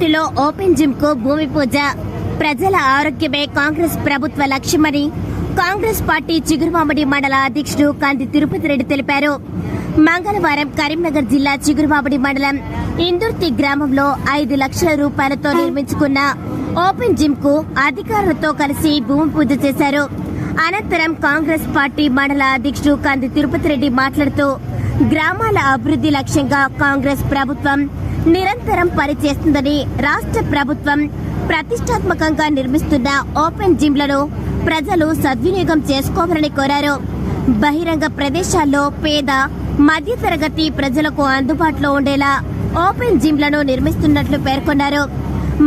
ఇందుర్తిలో open జిమ్కు భూమి పూజ. ప్రజల ఆరోగ్యమే కాంగ్రెస్ ప్రభుత్వ లక్ష్యమని కాంగ్రెస్ పార్టీ చిగురుమామిడి మండల అధ్యక్షుడు కంది తిరుపతి రెడ్డి తెలిపారు. మంగళవారం కరీంనగర్ జిల్లా చిగురుమామిడి మండలం ఇందుర్తి గ్రామంలో ఐదు లక్షల రూపాయలతో నిర్మించుకున్న ఓపెన్ జిమ్కు అధికారులతో కలిసి భూమి పూజ చేశారు. అనంతరం కాంగ్రెస్ పార్టీ మండల అధ్యక్షుడు కంది తిరుపతి రెడ్డి మాట్లాడుతూ గ్రామాల అభివృద్ధి లక్ష్యంగా కాంగ్రెస్ ప్రభుత్వం నిరంతరం పనిచేస్తుందని రాష్ట్ర ప్రభుత్వం ప్రతిష్టాత్మకంగా నిర్మిస్తున్న ఓపెన్ జిమ్లను ప్రజలు సద్వినియోగం చేసుకోవాలని కోరారు. బహిరంగ ప్రదేశాల్లో పేద మధ్యతరగతి ప్రజలకు అందుబాటులో ఉండేలా ఓపెన్ జిమ్లను నిర్మిస్తున్నట్లు పేర్కొన్నారు.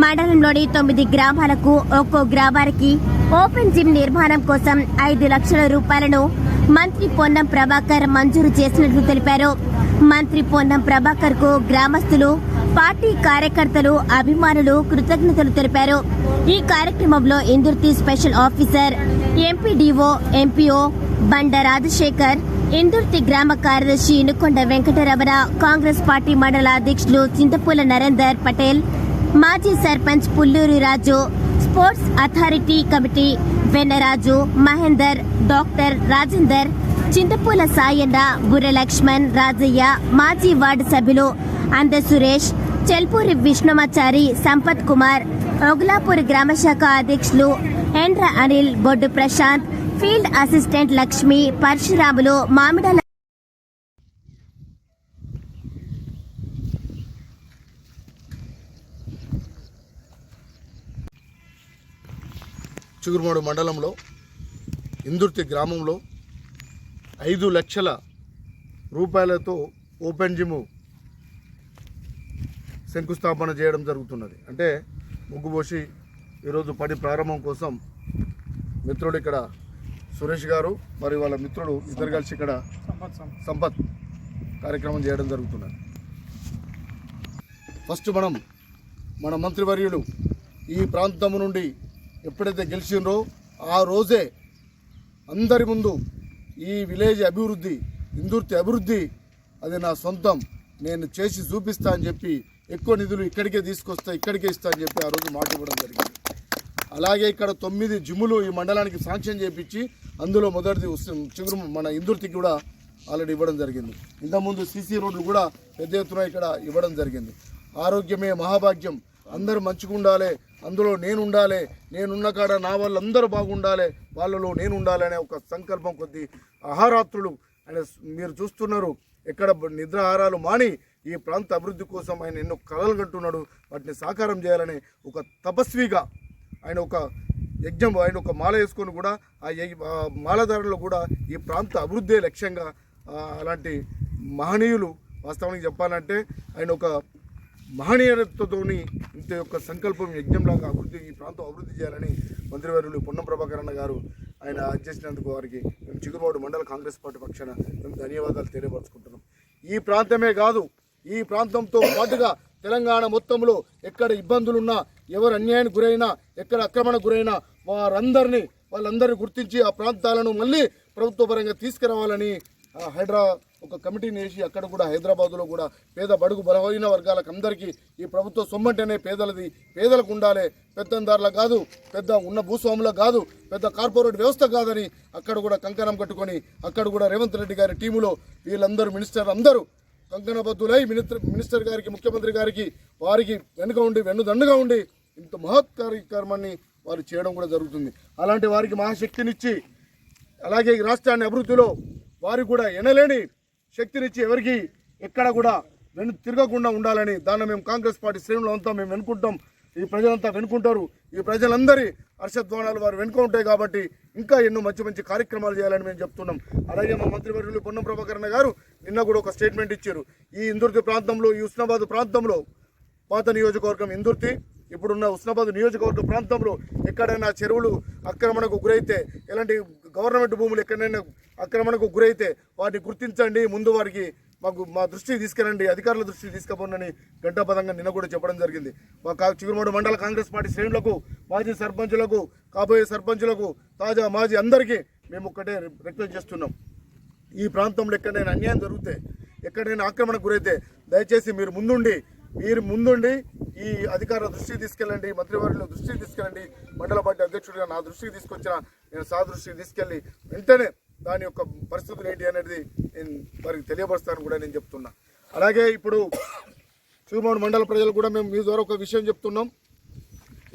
మండలంలోని తొమ్మిది గ్రామాలకు ఒక్కో గ్రామానికి ఓపెన్ జిమ్ నిర్మాణం కోసం ఐదు లక్షల రూపాయలను మంత్రి పొన్నం ప్రభాకర్ మంజూరు చేసినట్లు తెలిపారు. మంత్రి పొన్నం ప్రభాకర్కు గ్రామస్తులు పార్టీ కార్యకర్తలు అభిమానులు కృతజ్ఞతలు తెలిపారు. ఈ కార్యక్రమంలో Indurthi special officer MPDO MPO Banda Rajashekar Indurthi గ్రామ కార్యదర్శి ఇనుకొండ వెంకటరమణ కాంగ్రెస్ పార్టీ మండల అధ్యక్షులు చింతపూల నరేందర్ పటేల్ మాజీ sarpanch Pulluri Raju sports authority committee Vennaraju Mahender doctor Rajender Chintapula Sayanna Burra Laxman Rajaiah మాజీ వార్డు సభ్యులు అంద సురేష్ చెల్పూరి విష్ణుమాచారి సంపత్ కుమార్ ఒగులాపూర్ గ్రామశాఖ అధ్యక్షులు ఎండ్ర అనిల్ బొడ్డు ప్రశాంత్ ఫీల్డ్ అసిస్టెంట్ లక్ష్మి పరశురాములు మామిడాల చిగురుమూడు మండలంలో ఇందుర్తి గ్రామంలో ఐదు లక్షల రూపాయలతో ఓపెన్ జిమ్ శంకుస్థాపన చేయడం జరుగుతున్నది. అంటే ముగ్గుపోసి ఈరోజు పని ప్రారంభం కోసం మిత్రుడు ఇక్కడ సురేష్ గారు మరియు వాళ్ళ మిత్రుడు ఇద్దరు కలిసి ఇక్కడ సంపత్ కార్యక్రమం చేయడం జరుగుతున్నది. ఫస్ట్ మనం మన మంత్రివర్యులు ఈ ప్రాంతం నుండి ఎప్పుడైతే గెలిచిండ్రో ఆ రోజే అందరి ముందు ఈ విలేజ్ అభివృద్ధి ఇందుర్తి అభివృద్ధి అది నా సొంతం. నేను చేసి చూపిస్తా అని చెప్పి ఎక్కువ నిధులు ఇక్కడికే తీసుకొస్తా ఇక్కడికే ఇస్తా అని చెప్పి ఆ రోజు మాట ఇవ్వడం జరిగింది. అలాగే ఇక్కడ తొమ్మిది జిమ్ములు ఈ మండలానికి శాంక్షన్ చేపించి అందులో మొదటిది చిగురు మన ఇందుర్తికి కూడా ఆల్రెడీ ఇవ్వడం జరిగింది. ఇంతకుముందు సీసీ రోడ్లు కూడా పెద్ద ఎత్తున ఇక్కడ ఇవ్వడం జరిగింది. ఆరోగ్యమే మహాభాగ్యం. అందరూ మంచిగా ఉండాలి అందులో నేను ఉండాలి నేనున్న కాడ నా వాళ్ళందరూ బాగుండాలి వాళ్ళలో నేను ఉండాలి అనే ఒక సంకల్పం కొద్ది అహారాత్రులు ఆయన మీరు చూస్తున్నారు. ఎక్కడ నిద్రాహారాలు మాని ఈ ప్రాంత అభివృద్ధి కోసం ఆయన ఎన్నో కలలు కంటున్నాడు. వాటిని సాకారం చేయాలని ఒక తపస్విగా ఆయన ఒక యజ్ఞం ఆయన ఒక మాల వేసుకొని కూడా ఆ యజ్ఞ- కూడా ఈ ప్రాంత అభివృద్ధి లక్ష్యంగా అలాంటి మహనీయులు వాస్తవానికి చెప్పాలంటే ఆయన ఒక మహనీయతతోని ఇంత యొక్క సంకల్పం యజ్ఞంలాగా అభివృద్ధి ఈ ప్రాంతం అభివృద్ధి చేయాలని మంత్రివర్యులు పొన్నం ప్రభాకర్ గారు ఆయన చేసినందుకు వారికి మేము చిగురువాడు మండల కాంగ్రెస్ పార్టీ పక్షాన మేము ధన్యవాదాలు తెలియపరుచుకుంటున్నాం. ఈ ప్రాంతమే కాదు ఈ ప్రాంతంతో పాటుగా తెలంగాణ మొత్తంలో ఎక్కడ ఇబ్బందులున్నా ఎవరు అన్యాయానికి గురైనా ఎక్కడ ఆక్రమణకు గురైనా వారందరినీ వాళ్ళందరినీ గుర్తించి ఆ ప్రాంతాలను మళ్ళీ ప్రభుత్వ పరంగా తీసుకురావాలని హైడ్రా ఒక కమిటీని వేసి అక్కడ కూడా హైదరాబాద్లో కూడా పేద బడుగు బలహీన వర్గాలకు అందరికీ ఈ ప్రభుత్వ సొమ్మంటేనే పేదలది. పేదలకు ఉండాలి. పెద్దందారులకు కాదు పెద్ద ఉన్న భూస్వాములకు కాదు పెద్ద కార్పొరేట్ వ్యవస్థ కాదని అక్కడ కూడా కంకణం కట్టుకొని అక్కడ కూడా రేవంత్ రెడ్డి గారి టీములో వీళ్ళందరూ మినిస్టర్ అందరూ కంకణబద్ధులై మినిస్టర్ మినిస్టర్ గారికి ముఖ్యమంత్రి గారికి వారికి వెనుక ఉండి వెన్నుదండుగా ఉండి ఇంత మహత్ కార్యక్రమాన్ని వారు చేయడం కూడా జరుగుతుంది. అలాంటి వారికి మహాశక్తినిచ్చి అలాగే ఈ రాష్ట్రాన్ని అభివృద్ధిలో వారు కూడా ఎనలేని శక్తినిచ్చి ఎవరికి ఎక్కడ కూడా వెను తిరగకుండా ఉండాలని దాన్ని మేము కాంగ్రెస్ పార్టీ శ్రేణులు అంతా మేము వెనుకుంటాం. ఈ ప్రజలంతా వెనుకుంటారు. ఈ ప్రజలందరి హర్షధ్వానాలు వారు వెనుక ఉంటాయి కాబట్టి ఇంకా ఎన్నో మంచి మంచి కార్యక్రమాలు చేయాలని మేము చెప్తున్నాం. అలాగే మా మంత్రివర్యులు పొన్నం ప్రభాకరణ గారు నిన్న కూడా ఒక స్టేట్మెంట్ ఇచ్చారు. ఈ ఇందుర్తి ప్రాంతంలో ఈ ఉస్నాబాద్ ప్రాంతంలో పాత నియోజకవర్గం ఇందుర్తి ఇప్పుడున్న ఉస్నాబాద్ నియోజకవర్గ ప్రాంతంలో ఎక్కడైనా చెరువులు ఆక్రమణకు గురైతే ఎలాంటి గవర్నమెంట్ భూములు ఎక్కడైనా ఆక్రమణకు గురైతే వాటిని గుర్తించండి. ముందు వారికి మాకు మా దృష్టికి తీసుకురండి అధికారుల దృష్టికి తీసుకుపోనని గంటాపదంగా నిన్న కూడా చెప్పడం జరిగింది. మా కా చిగురుమూడు మండల కాంగ్రెస్ పార్టీ శ్రేణులకు మాజీ సర్పంచులకు కాబోయే సర్పంచులకు తాజా మాజీ అందరికీ మేము ఒక్కటే రిక్వెస్ట్ చేస్తున్నాం. ఈ ప్రాంతంలో ఎక్కడైనా అన్యాయం జరిగితే ఎక్కడైనా ఆక్రమణకు గురైతే దయచేసి మీరు ముందుండి మీరు ముందుండి ఈ అధికార దృష్టికి తీసుకెళ్ళండి మంత్రివర్యుల దృష్టికి తీసుకెళ్ళండి. మండల పార్టీ అధ్యక్షుడిగా నా దృష్టికి తీసుకొచ్చిన నేను సా దృష్టికి తీసుకెళ్ళి వెంటనే దాని యొక్క పరిస్థితులు ఏంటి అనేది నేను వారికి తెలియపరుస్తాను కూడా నేను చెప్తున్నా. అలాగే ఇప్పుడు చిరుమూడు మండల ప్రజలు కూడా మేము మీ ద్వారా ఒక విషయం చెప్తున్నాం.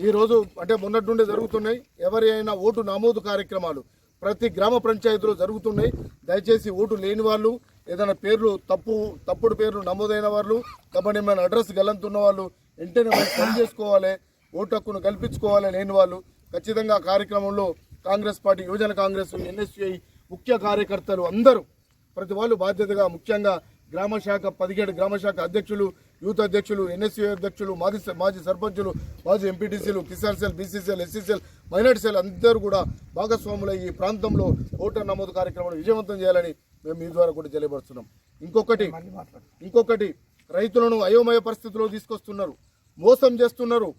ఈరోజు అంటే మొన్నటి నుండి జరుగుతున్నాయి. ఎవరి అయినా ఓటు నమోదు కార్యక్రమాలు ప్రతి గ్రామ పంచాయతీలో జరుగుతున్నాయి. దయచేసి ఓటు లేని వాళ్ళు ఏదైనా పేర్లు తప్పు తప్పుడు పేర్లు నమోదైన వాళ్ళు తమ అడ్రస్ గలంతున్న వాళ్ళు వెంటనే పని చేసుకోవాలి ఓటు హక్కును కల్పించుకోవాలి లేని వాళ్ళు ఖచ్చితంగా కార్యక్రమంలో కాంగ్రెస్ పార్టీ యువజన కాంగ్రెస్ ఎన్ఎస్యుఐ ముఖ్య కార్యకర్తలు అందరూ ప్రతి వాళ్ళు బాధ్యతగా ముఖ్యంగా గ్రామ శాఖ పదిహేడు గ్రామ శాఖ అధ్యక్షులు యూత్ అధ్యక్షులు ఎన్ఎస్యూ అధ్యక్షులు మాజీ మాజీ సర్పంచులు మాజీ ఎంపీటీసీలు Kisan cell BCCL SCCL minority cell అందరూ కూడా భాగస్వాములై ఈ ప్రాంతంలో ఓటర్ నమోదు కార్యక్రమాన్ని విజయవంతం చేయాలని మేము మీ ద్వారా కూడా తెలియపరుస్తున్నాం. ఇంకొకటి ఇంకొకటి రైతులను అయోమయ పరిస్థితిలో తీసుకొస్తున్నారు. మోసం చేస్తున్నారు.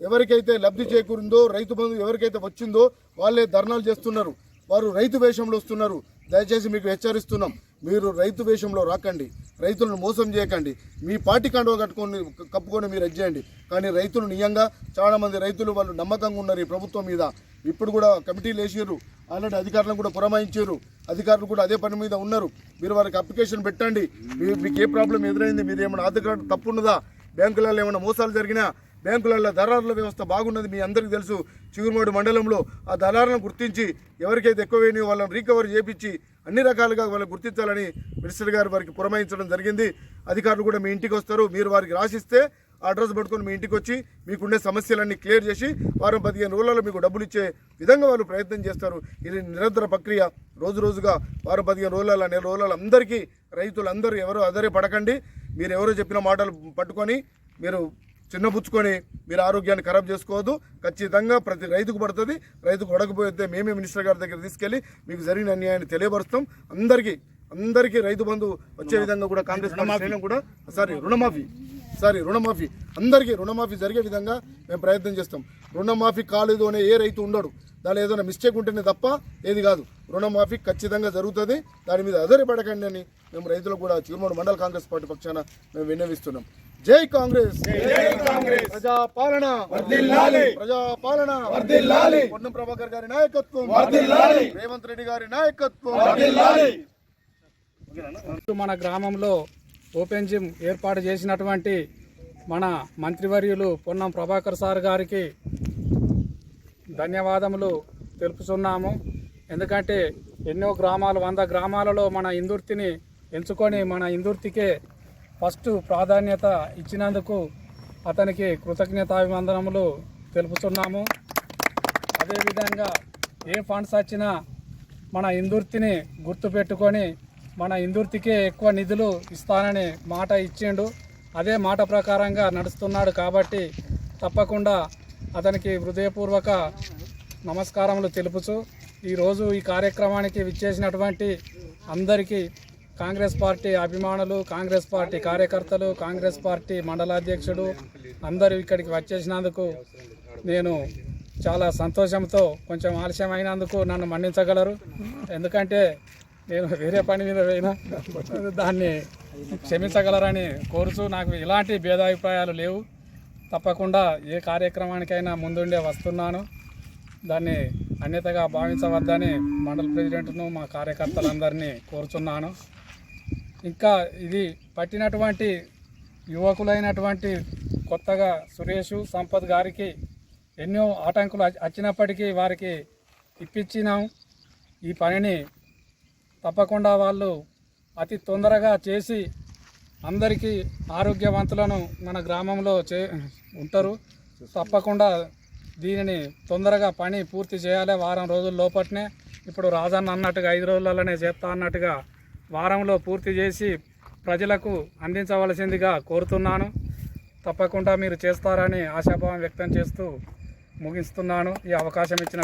ఎవరికైతే లబ్ధి చేకూరిందో రైతు బంధు ఎవరికైతే వచ్చిందో వాళ్ళే ధర్నాలు చేస్తున్నారు. వారు రైతు వేషంలో వస్తున్నారు. దయచేసి మీకు హెచ్చరిస్తున్నాం. మీరు రైతు వేషంలో రాకండి. రైతులను మోసం చేయకండి. మీ పార్టీ కండువ కట్టుకొని కప్పుకొని మీరు చేయండి. కానీ రైతులు నియంగా చాలామంది రైతులు వాళ్ళు నమ్మకంగా ఉన్నారు ఈ ప్రభుత్వం మీద. ఇప్పుడు కూడా కమిటీలు వేసారు ఆల్రెడీ అధికారులను కూడా పురమాయించారు అధికారులు కూడా అదే పని మీద ఉన్నారు. మీరు వారికి అప్లికేషన్ పెట్టండి. మీ- మీకు ఏ ప్రాబ్లం ఎదురైంది మీరు ఏమైనా ఆధార్ తప్పు ఉన్నదా బ్యాంకులలో ఏమైనా మోసాలు జరిగినా బ్యాంకులలో దళారుల వ్యవస్థ బాగున్నది మీ అందరికీ తెలుసు. చిగురుమూడి మండలంలో ఆ దళారులను గుర్తించి ఎవరికైతే ఎక్కువ వేయని వాళ్ళని రీకవర్ చేపించి అన్ని రకాలుగా వాళ్ళని గుర్తించాలని మినిస్టర్ గారు వారికి పురమాయించడం జరిగింది. అధికారులు కూడా మీ ఇంటికి వస్తారు. మీరు వారికి రాసిస్తే ఆ అడ్రస్ పట్టుకొని మీ ఇంటికి వచ్చి మీకుండే సమస్యలన్నీ క్లియర్ చేసి వారం పదిహేను రోజులలో మీకు డబ్బులు ఇచ్చే విధంగా వాళ్ళు ప్రయత్నం చేస్తారు. ఇది నిరంతర ప్రక్రియ. రోజు రోజుగా వారం పదిహేను రోజుల నెల రోజుల అందరికీ రైతులందరూ ఎవరో అదరే పడకండి మీరు ఎవరో చెప్పిన మాటలు పట్టుకొని మీరు చిన్నపుచ్చుకొని మీరు ఆరోగ్యాన్ని ఖరాబ్ చేసుకోవద్దు. ఖచ్చితంగా ప్రతి రైతుకు పడుతుంది. రైతుకు పడకపోతే మేమే మినిస్టర్ గారి దగ్గర తీసుకెళ్ళి మీకు జరిగిన అన్యాయాన్ని తెలియపరుస్తాం. అందరికీ అందరికీ రైతు బంధు వచ్చే విధంగా కూడా కాంగ్రెస్ పార్టీ కూడా సారీ రుణమాఫీ. సారీ రుణమాఫీ. అందరికీ రుణమాఫీ జరిగే విధంగా మేము ప్రయత్నం చేస్తాం. రుణమాఫీ కాలేదు అనే ఏ రైతు ఉండడు. దానిలో ఏదైనా మిస్టేక్ ఉంటేనే తప్ప ఏది కాదు. రుణమాఫీ ఖచ్చితంగా జరుగుతుంది. దాని మీద అదరిపడకండి అని మేము రైతులకు కూడా చిరుమూడు మండల కాంగ్రెస్ పార్టీ పక్షాన మేము విన్నవిస్తున్నాం. జై కాంగ్రెస్. ప్రజా పాలన ప్రజా పాలన పొన్నం ప్రభాకర్ గారి నాయకత్వం. రేవంత్ రెడ్డి గారి నాయకత్వం. మన గ్రామంలో ఓపెన్ జిమ్ ఏర్పాటు చేసినటువంటి మన మంత్రివర్యులు పొన్నం ప్రభాకర్ సార్ గారికి ధన్యవాదములు తెలుపుతున్నాము. ఎందుకంటే ఎన్నో గ్రామాలు వంద గ్రామాలలో మన ఇందుర్తిని ఎంచుకొని మన ఇందుర్తికే ఫస్ట్ ప్రాధాన్యత ఇచ్చినందుకు అతనికి కృతజ్ఞతాభివందనములు తెలుపుతున్నాము. అదేవిధంగా ఏ ఫండ్స్ వచ్చినా మన ఇందుర్తిని గుర్తుపెట్టుకొని మన ఇందుర్తికే ఎక్కువ నిధులు ఇస్తానని మాట ఇచ్చిండు. అదే మాట ప్రకారంగా నడుస్తున్నాడు కాబట్టి తప్పకుండా అతనికి హృదయపూర్వక నమస్కారములు తెలుపుచు ఈరోజు ఈ కార్యక్రమానికి విచ్చేసినటువంటి అందరికీ కాంగ్రెస్ పార్టీ అభిమానులు కాంగ్రెస్ పార్టీ కార్యకర్తలు కాంగ్రెస్ పార్టీ మండలాధ్యక్షుడు అందరూ ఇక్కడికి వచ్చేసినందుకు నేను చాలా సంతోషంతో కొంచెం ఆలస్యం అయినందుకు నన్ను మన్నించగలరు. ఎందుకంటే నేను వేరే పని మీద పోయినా దాన్ని క్షమించగలరని కోరుచు నాకు ఎలాంటి భేదాభిప్రాయాలు లేవు. తప్పకుండా ఏ కార్యక్రమానికైనా ముందుండే వస్తున్నాను. దాన్ని అన్యతగా భావించవద్దని మండల ప్రెసిడెంట్ను మా కార్యకర్తలందరినీ కోరుచున్నాను. ఇంకా ఇది పట్టినటువంటి యువకులైనటువంటి కొత్తగా సురేష్ సంపత్ గారికి ఎన్నో ఆటంకులు వచ్చినప్పటికీ వారికి ఇప్పించినాం ఈ పనిని తప్పకుండా వాళ్ళు అతి తొందరగా చేసి అందరికీ ఆరోగ్యవంతులను మన గ్రామంలో చే ఉంటారు. తప్పకుండా దీనిని తొందరగా పని పూర్తి చేయాలి వారం రోజుల లోపట్నే. ఇప్పుడు రాజన్న అన్నట్టుగా ఐదు రోజులలోనే చేస్తా అన్నట్టుగా వారంలో పూర్తి చేసి ప్రజలకు అందించవలసిందిగా కోరుతున్నాను. తప్పకుండా మీరు చేస్తారని ఆశాభావం వ్యక్తం చేస్తూ ముగిస్తున్నాను. ఈ అవకాశం ఇచ్చిన